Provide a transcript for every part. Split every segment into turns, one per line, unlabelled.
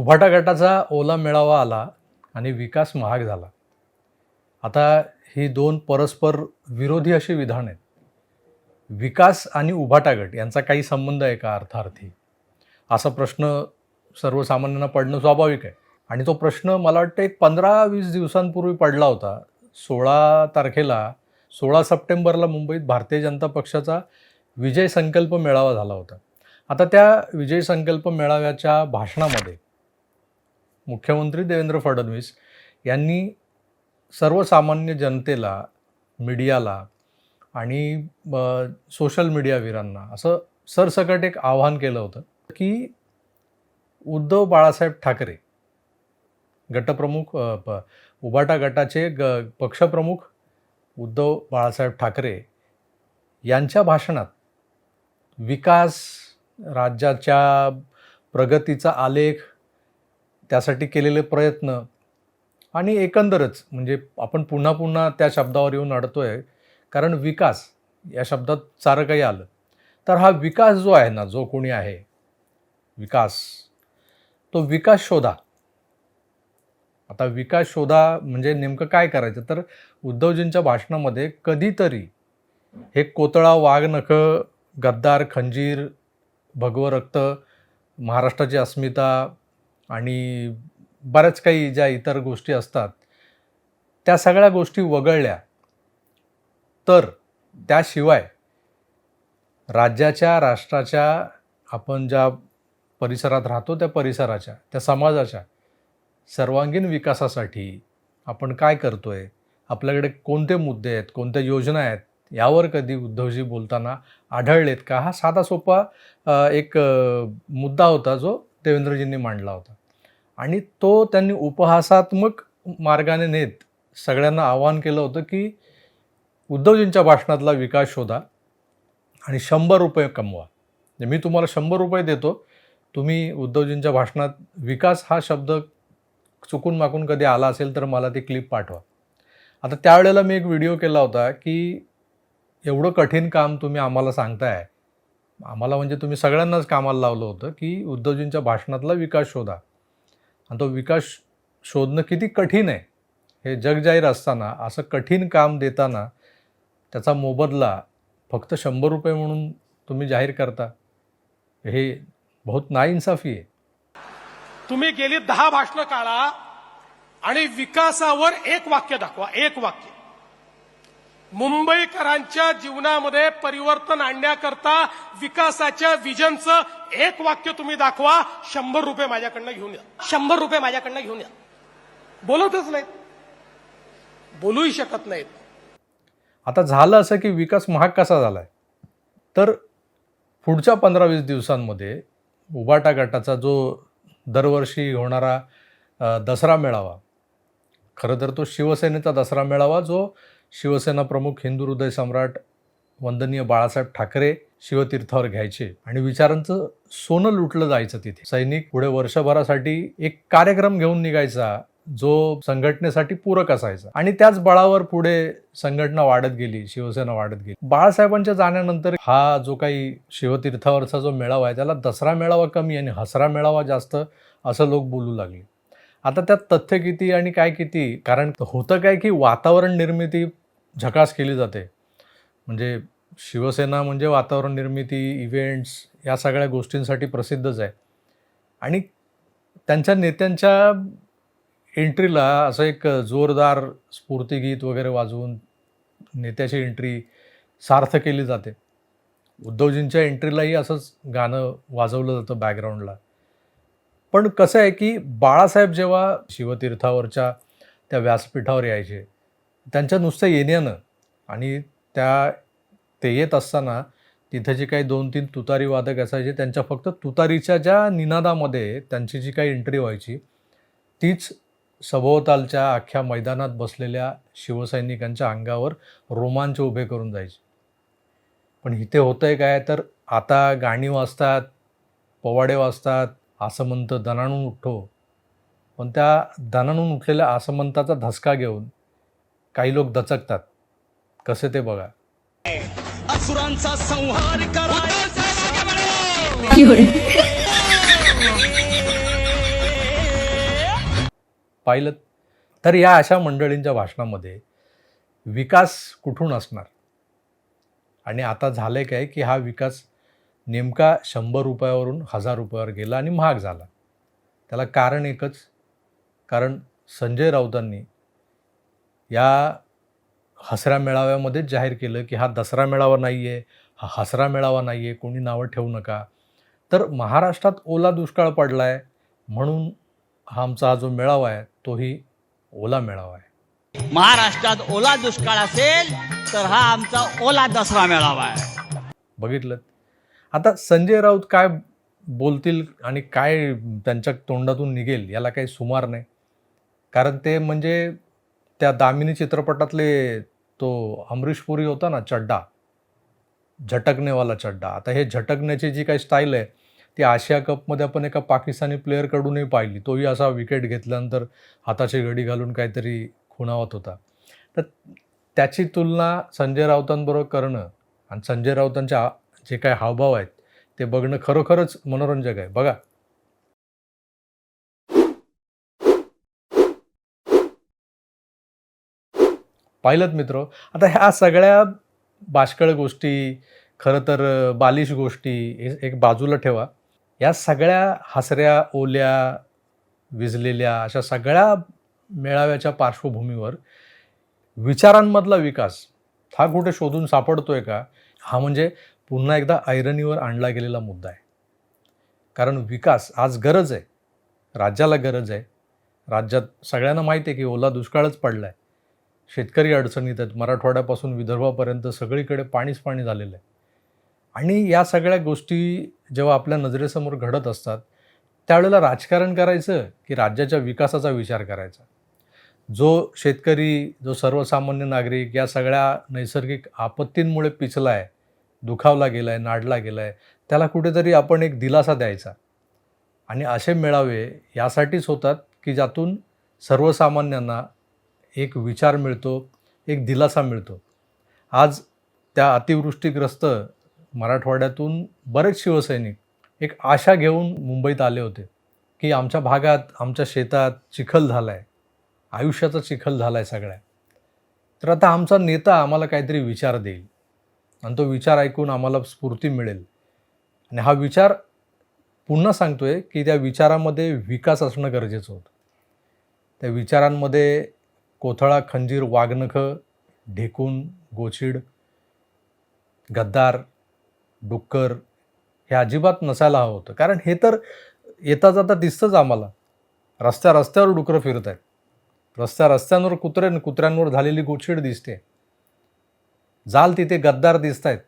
उभाटा गटाचा ओला मेळावा आला आणि विकास महाग झाला. आता ही दोन परस्पर विरोधी अशी विधान आहेत. विकास आणि उभाटा गट यांचा काही संबंध आहे का अर्थार्थी? असा प्रश्न सर्वसामान्यांना पडणं स्वाभाविक आहे. आणि तो प्रश्न मला वाटतं एक पंधरा वीस दिवसांपूर्वी पडला होता. सोळा तारखेला सोळा सप्टेंबरला मुंबईत भारतीय जनता पक्षाचा विजय संकल्प मेळावा झाला होता. आता त्या विजय संकल्प मेळाव्याच्या भाषणामध्ये मुख्यमंत्री देवेंद्र फडणवीस यांनी सर्वसामान्य जनतेला मीडियाला आणि सोशल मीडियावीरांना असं सरसकट एक आव्हान केलं होतं की उद्धव बाळासाहेब ठाकरे गटप्रमुख उबाटा गटाचे ग पक्षप्रमुख उद्धव बाळासाहेब ठाकरे यांच्या भाषणात विकास राज्याच्या प्रगतीचा आलेख त्यासाठी केलेले प्रयत्न आणि एकंदरच म्हणजे आपण पुन्हा पुन्हा त्या शब्दावर येऊन अडतोय कारण विकास या शब्दात सारं काही आलं. तर हा विकास जो आहे ना जो कोणी आहे विकास तो विकास शोधा. आता विकास शोधा म्हणजे नेमकं काय करायचं? तर उद्धवजींच्या भाषणामध्ये कधीतरी हे कोतळा वाघ नख गद्दार खंजीर भगवं रक्त महाराष्ट्राची अस्मिता आणि बऱ्याच काही ज्या इतर गोष्टी असतात त्या सगळ्या गोष्टी वगळल्या तर त्याशिवाय राज्याच्या राष्ट्राच्या आपण ज्या परिसरात राहतो त्या परिसराच्या त्या समाजाच्या सर्वांगीण विकासासाठी आपण काय करतोय? आपल्याकडे कोणते मुद्दे आहेत? कोणत्या योजना आहेत? यावर कधी उद्धवजी बोलताना आढळलेत का? हा साधा सोपा एक मुद्दा होता जो देवेंद्रजींनी मांडला होता. आणि तो त्यांनी उपहासात्मक मार्गाने नेत सगळ्यांना आवाहन केलं होतं की उद्धवजींच्या भाषणातला विकास शोधा आणि शंभर रुपये कमवा. म्हणजे मी तुम्हाला शंभर रुपये देतो तुम्ही उद्धवजींच्या भाषणात विकास हा शब्द चुकून माकून कधी आला असेल तर मला ती क्लिप पाठवा. आता त्यावेळेला मी एक व्हिडिओ केला होता की एवढं कठीण काम तुम्ही आम्हाला सांगताय. आम्हाला म्हणजे तुम्ही सगळ्यांनाच कामाला लावलं होतं की उद्धवजींच्या भाषणातला विकास शोधा. आणि तो विकास शोधणं किती कठीण आहे. हे जग जाहीर असताना असं कठीण काम देताना त्याचा मोबदला फक्त शंभर रुपये म्हणून तुम्ही जाहीर करता हे बहुत नाइंसाफी आहे.
तुम्ही गेली दहा भाषणं काढा आणि विकासावर एक वाक्य दाखवा एक वाक्य. मुंबईकरांच्या जीवनामध्ये परिवर्तन आणण्याकरता विकासाच्या विजनचं एक वाक्य तुम्ही दाखवा शंभर रुपये माझ्याकडनं घेऊन या. शंभर रुपये माझ्याकडनं घेऊन या. बोलतच नाहीत. बोलूही शकत नाहीत.
आता झालं असं की विकास महाग कसा झाला आहे तर पुढच्या पंधरा वीस दिवसांमध्ये उबाटा गटाचा जो दरवर्षी होणारा दसरा मेळावा खरं तर तो शिवसेनेचा दसरा मेळावा जो शिवसेना प्रमुख हिंदू हृदय सम्राट वंदनीय बाळासाहेब ठाकरे शिवतीर्थावर घ्यायचे आणि विचारांचं सोनं लुटलं जायचं तिथे. सैनिक पुढे वर्षभरासाठी एक कार्यक्रम घेऊन निघायचा जो संघटनेसाठी पूरक असायचा. आणि त्याच बळावर पुढे संघटना वाढत गेली शिवसेना वाढत गेली. बाळासाहेबांच्या जाण्यानंतर हा जो काही शिवतीर्थावरचा जो मेळावा आहे त्याला दसरा मेळावा कमी आणि हसरा मेळावा जास्त असं लोक बोलू लागले. आता त्यात तथ्य किती आणि काय किती? कारण होतं काय की वातावरण निर्मिती झकास केली जाते. म्हणजे शिवसेना म्हणजे वातावरण निर्मिती इव्हेंट्स या सगळ्या गोष्टींसाठी प्रसिद्धच आहे. आणि त्यांच्या नेत्यांच्या एंट्रीला असं एक जोरदार स्फूर्तीगीत वगैरे वाजवून नेत्याची एंट्री सार्थ केली जाते. उद्धवजींच्या एंट्रीलाही असंच गाणं वाजवलं जातं बॅकग्राऊंडला पण कसं आहे की बाळासाहेब जेव्हा शिवतीर्थावरच्या त्या व्यासपीठावर यायचे त्यांच्या नुसतं येण्यानं आणि त्या ते येत असताना तिथे जे काही दोन तीन तुतारी वादक असायचे त्यांच्या फक्त तुतारीच्या ज्या निनादामध्ये त्यांची जी काही एंट्री व्हायची तीच सभोवतालच्या अख्ख्या मैदानात बसलेल्या शिवसैनिकांच्या अंगावर रोमांच उभे करून जायचे. पण इथे होतं आहे काय? तर आता गाणी वाजतात पोवाडे वाजतात आसमंत दणाणून उठो. पण त्या दणाणून उठलेल्या आसमंताचा धसका घेऊन काही लोक दचकतात. कसे ते बघा.
असुरांचा संहार करायचा.
पाहिलं तर या अशा मंडळींच्या भाषणामध्ये विकास कुठून असणार? आणि आता झालं काय की हा विकास नेमका शंभर रुपयावरून हजार रुपयावर गेला आणि महाग झाला. त्याला कारण एकच कारण संजय राऊतांनी या हसरा मेळाव्यामध्येच जाहीर केलं की हा दसरा मेळावा नाही आहे हा हसरा मेळावा नाही आहे कोणी नावं ठेवू नका. तर महाराष्ट्रात ओला दुष्काळ पडला आहे म्हणून हा आमचा हा जो मेळावा आहे तोही ओला मेळावा आहे.
महाराष्ट्रात ओला दुष्काळ असेल तर हा आमचा ओला दसरा मेळावा आहे.
बघितलं. आता संजय राऊत काय बोलतील आणि काय त्यांच्या तोंडातून निघेल याला काही सुमार नाही. कारण ते म्हणजे त्या दामिनी चित्रपटातले तो अमरीश पुरी होता ना चड्डा झटकणेवाला चड्डा. आता हे झटकण्याची जी काही स्टाईल आहे ती आशिया कपमध्ये आपण एका पाकिस्तानी प्लेअरकडूनही पाहिली. तोही असा विकेट घेतल्यानंतर हाताची घडी घालून काहीतरी खुणावत होता. तर त्याची तुलना संजय राऊतांबरोबर करणं आणि संजय राऊतांच्या जे काय हावभाव आहेत ते बघणं खरोखरच मनोरंजक आहे. बघा पाहिलं मित्र. आता ह्या सगळ्या बाष्कळ गोष्टी खरं तर बालिश गोष्टी हे एक बाजूला ठेवा. या सगळ्या हसऱ्या ओल्या विजलेल्या अशा सगळ्या मेळाव्याच्या पार्श्वभूमीवर विचारांमधला विकास हा कुठे शोधून सापडतोय का? हा म्हणजे पुन्हा एकदा ऐरणीवर आणला गेलेला मुद्दा आहे. कारण विकास आज गरज आहे. राज्याला गरज आहे. राज्यात सगळ्यांना माहिती आहे की ओला दुष्काळच पडला आहे शेतकरी अडचणीत आहेत. मराठवाड्यापासून विदर्भापर्यंत सगळीकडे पाणीच पाणी झालेलं आहे. आणि या सगळ्या गोष्टी जेव्हा आपल्या नजरेसमोर घडत असतात त्यावेळेला राजकारण करायचं की राज्याच्या विकासाचा विचार करायचा? जो शेतकरी जो सर्वसामान्य नागरिक या सगळ्या नैसर्गिक आपत्तींमुळे पिचला आहे दुखावला गेला आहे नाडला गेला आहे त्याला कुठेतरी आपण एक दिलासा द्यायचा. आणि असे मेळावे यासाठीच होतात की ज्यातून सर्वसामान्यांना एक विचार मिळतो एक दिलासा मिळतो. आज त्या अतिवृष्टीग्रस्त मराठवाड्यातून बरेच शिवसैनिक एक आशा घेऊन मुंबईत आले होते की आमच्या भागात आमच्या शेतात चिखल झाला आहे आयुष्याचा चिखल झाला आहे सगळ्या. तर आता आमचा नेता आम्हाला काहीतरी विचार देईल. आणि तो विचार ऐकून आम्हाला स्फूर्ती मिळेल. आणि हा विचार पुन्हा सांगतोय की त्या विचारामध्ये विकास असणं गरजेचं होतं. त्या विचारांमध्ये कोथळा खंजीर वाघनखं ढेकून गोचिड गद्दार डुक्कर हे अजिबात नसायला हवं होतं. कारण हे तर येता जाता दिसतंच आम्हाला. रस्त्या रस्त्यावर डुकरं फिरत आहेत रस्त्या रस्त्यांवर कुत्रे कुत्र्यांवर झालेली गोचिड दिसते. जाल तिथे गद्दार दिसत आहेत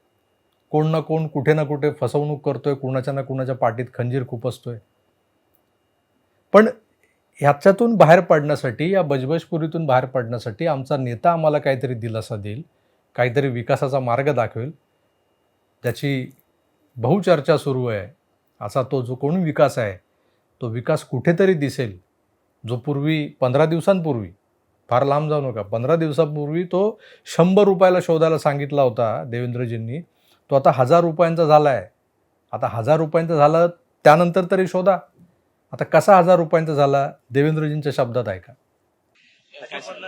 कोण ना कोण कुठे ना कुठे फसवणूक करतोय कुणाच्या ना कुणाच्या पाठीत खंजीर खुपसतोय पण ह्याच्यातून बाहेर पडण्यासाठी या बजबजपुरीतून बाहेर पडण्यासाठी आमचा नेता आम्हाला काहीतरी दिलासा देईल काहीतरी विकासाचा मार्ग दाखवेल. त्याची बहुचर्चा सुरू आहे. असा तो जो कोण विकास आहे तो विकास कुठेतरी दिसेल जो पूर्वी पंधरा दिवसांपूर्वी फार लांब जाऊ नका पंधरा दिवसापूर्वी तो शंभर रुपयाला शोधायला सांगितला होता देवेंद्रजींनी. तो आता हजार रुपयांचा झाला आहे. आता हजार रुपयांचा झाला त्यानंतर तरी शोधा. आता कसा हजार रुपयांचा झाला? देवेंद्रजींच्या शब्दात ऐका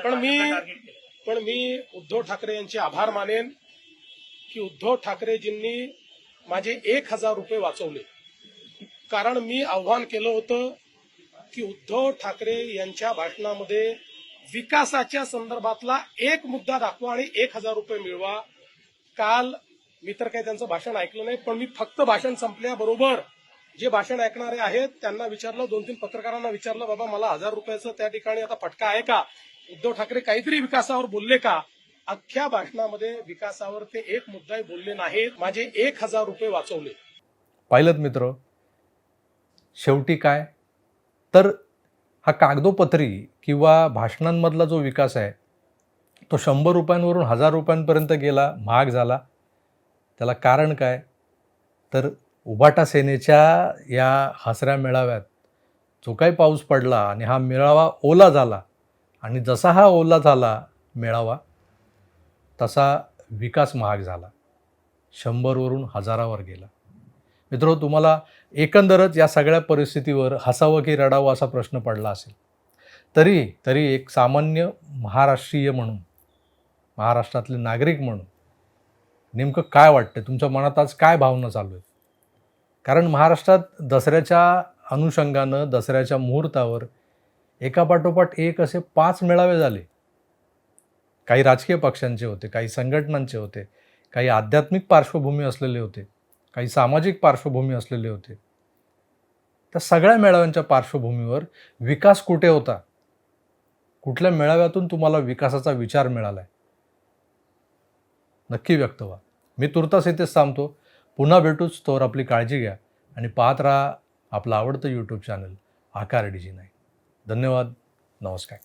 पण मी पण मी उद्धव ठाकरे यांचे आभार मानेन की उद्धव ठाकरेजींनी माझे एक हजार रुपये वाचवले. कारण मी आव्हान केलं होतं की उद्धव ठाकरे यांच्या भाषणामध्ये विकासाच्या संदर्भातला एक मुद्दा दाखवा आणि एक हजार रुपये मिळवा. काल मी तर काही त्यांचं भाषण ऐकलं नाही पण मी फक्त भाषण संपल्याबरोबर जे भाषण ऐकणारे आहेत त्यांना विचारलं दोन तीन पत्रकारांना विचारलं बाबा मला हजार रुपयाचं त्या ठिकाणी आता फटका आहे का? उद्धव ठाकरे काहीतरी विकासावर बोलले का? अख्ख्या भाषणामध्ये विकासावर ते एक मुद्दाही बोलले नाहीत. माझे एक हजार रुपये वाचवले.
पाहिलं मित्र शेवटी काय? तर हा कागदोपत्री किंवा भाषणांमधला जो विकास आहे तो शंभर रुपयांवरून हजार रुपयांपर्यंत गेला महाग झाला. त्याला कारण काय? तर उभाटा सेनेच्या या हसऱ्या मेळाव्यात जो काही पाऊस पडला आणि हा मेळावा ओला झाला आणि जसा हा ओला झाला मेळावा तसा विकास महाग झाला. शंभरवरून हजारावर गेला. मित्र तुम्हाला एकंदरच या सगळ्या परिस्थितीवर हसावं की रडावं असा प्रश्न पडला असेल. तरी तरी एक सामान्य महाराष्ट्रीय म्हणून महाराष्ट्रातले नागरिक म्हणून नेमकं काय वाटतं तुमच्या मनात आज काय भावना चालू आहेत? कारण महाराष्ट्रात दसऱ्याच्या अनुषंगानं दसऱ्याच्या मुहूर्तावर एकापाठोपाठ एक असे पाच मेळावे झाले. काही राजकीय पक्षांचे होते काही संघटनांचे होते काही आध्यात्मिक पार्श्वभूमी असलेले होते काही सामाजिक पार्श्वभूमी असलेले होते. त्या सगळ्या मेळाव्यांच्या पार्श्वभूमीवर विकास कुठे होता? कुठल्या मेळाव्यातून तुम्हाला विकासाचा विचार मिळालाय? नक्की व्यक्त व्हा. मी तुर्तास इथेच थांबतो. पुन्हा भेटूच तोवर आपली काळजी घ्या आणि पाहत राहा आपलं आवडतं यूट्यूब चॅनल आकार डीजी नाही धन्यवाद. नमस्कार.